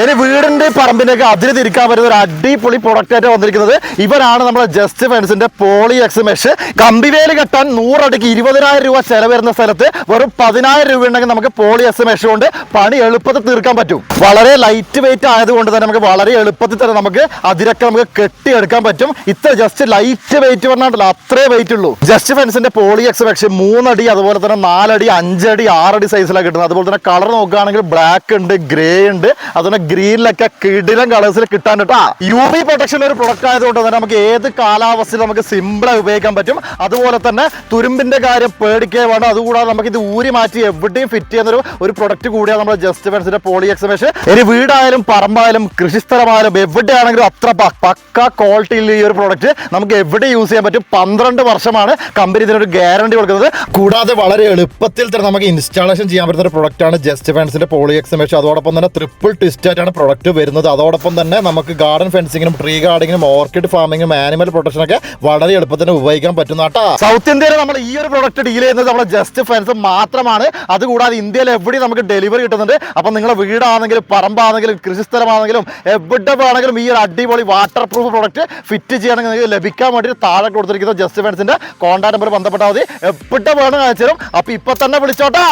ഇനി വീടിന്റെ പറമ്പിനൊക്കെ അതിര് തിരിക്കാൻ പറ്റുന്ന ഒരു അടിപൊളി പ്രൊഡക്റ്റ് ആയിട്ട് വന്നിരിക്കുന്നത്. ഇവരാണ് നമ്മുടെ ജസ്റ്റ് ഫെൻസിന്റെ പോളി എക്സ് മെഷ് കമ്പിവേൽ കെട്ടാൻ നൂറടിക്ക് ഇരുപതിനായിരം രൂപ ചെലവ് വരുന്ന സ്ഥലത്ത് വെറും പതിനായിരം രൂപ ഉണ്ടെങ്കിൽ നമുക്ക് പോളി എക്സ് മെഷ് കൊണ്ട് പണി എളുപ്പത്തിൽ തീർക്കാൻ പറ്റും. വളരെ ലൈറ്റ് വെയിറ്റ് ആയതുകൊണ്ട് തന്നെ നമുക്ക് വളരെ എളുപ്പത്തിൽ തന്നെ നമുക്ക് അതിരൊക്കെ നമുക്ക് കെട്ടിയെടുക്കാൻ പറ്റും. ഇത്ര ജസ്റ്റ് ലൈറ്റ് വെയിറ്റ് പറഞ്ഞാൽ അത്രേ വെയിറ്റ് ഉള്ളൂ. ജസ്റ്റ് ഫെൻസിന്റെ പോളി എക്സ് മെഷ് മൂന്നടി അതുപോലെ തന്നെ നാലടി അഞ്ചടി ആറടി സൈസിലാണ് കിട്ടുന്നത്. അതുപോലെ തന്നെ കളർ നോക്കുകയാണെങ്കിൽ ബ്ലാക്ക് ഉണ്ട് ഗ്രേ ഉണ്ട് അതുപോലെ ഗ്രീനിലൊക്കെ കിടിലം കളേഴ്സിൽ കിട്ടാൻ കേട്ടോ യു വി പ്രൊട്ടക്ഷൻ ഒരു പ്രൊഡക്റ്റ് ആയതുകൊണ്ട് തന്നെ നമുക്ക് ഏത് കാലാവസ്ഥയിൽ നമുക്ക് സിമ്പിളായി ഉപയോഗിക്കാൻ പറ്റും. അതുപോലെ തന്നെ തുരുമ്പിന്റെ കാര്യം പേടിക്കുകയും വേണം അതുകൂടാതെ നമുക്ക് ഇത് ഊരി മാറ്റി എവിടെയും ഫിറ്റ് ചെയ്യുന്ന ഒരു പ്രൊഡക്റ്റ് കൂടിയാണ് നമ്മുടെ ജസ്റ്റ് ഫെൻസിന്റെ പോളി എക്സമേഷൻ ഇനി വീടായാലും പറമ്പായാലും കൃഷിസ്ഥലമായാലും എവിടെയാണെങ്കിലും അത്ര പക്ക ക്വാളിറ്റിയിൽ ഈ ഒരു പ്രൊഡക്റ്റ് നമുക്ക് എവിടെ യൂസ് ചെയ്യാൻ പറ്റും? പന്ത്രണ്ട് വർഷമാണ് കമ്പനി ഇതിനൊരു ഗ്യാരണ്ടി കൊടുക്കുന്നത്. കൂടാതെ വളരെ എളുപ്പത്തിൽ തന്നെ നമുക്ക് ഇൻസ്റ്റാളേഷൻ ചെയ്യാൻ പറ്റുന്ന ഒരു പ്രൊഡക്റ്റ് ആണ് ജസ്റ്റ് ഫെൻസിന്റെ പോളി എക്സമേഷൻ അതോടൊപ്പം തന്നെ ട്രിപ്പിൾ ട്വിസ്റ്റ് ആയിട്ടാണ് പ്രൊഡക്റ്റ് വരുന്നത്. അതോടൊപ്പം തന്നെ നമുക്ക് ഗാർഡൻ ഫെൻസിങ്ങിനും ട്രീ ഗാർഡിങ്ങിനും ഓർക്കിഡ് ഫാമിങ്ങും ആനിമൽ പ്രൊട്ടക്ഷനൊക്കെ വളരെ എളുപ്പത്തിന് ഉപയോഗിക്കാൻ പറ്റുന്ന കേട്ടോ സൗത്ത് ഇന്ത്യയിൽ നമ്മൾ ഈ ഒരു പ്രൊഡക്റ്റ് ഡീൽ ചെയ്യുന്നത് നമ്മുടെ ജസ്റ്റ് ഫെൻസ് മാത്രമാണ്. അതുകൂടാതെ ഇന്ത്യയിൽ എവിടെ നമുക്ക് ഡെലിവറി കിട്ടുന്നുണ്ട്. അപ്പം നിങ്ങളുടെ വീടാണെങ്കിലും പറമ്പാണെങ്കിലും കൃഷിസ്ഥലമാണെങ്കിലും എവിടെ വേണമെങ്കിലും ഈ ഒരു അടിപൊളി വാട്ടർ പ്രൂഫ് പ്രൊഡക്റ്റ് ഫിറ്റ് ചെയ്യണമെങ്കിൽ നിങ്ങൾക്ക് ലഭിക്കാൻ വേണ്ടി താഴെ കൊടുത്തിരിക്കുന്ന ജസ്റ്റ് ഫെൻസിന്റെ കോൺടാക്ട് നമ്പർ ബന്ധപ്പെട്ടാൽ മതി. എവിടെ വേണം അയച്ചു തരും അപ്പൊ ഇപ്പൊ തന്നെ വിളിച്ചോട്ടാ.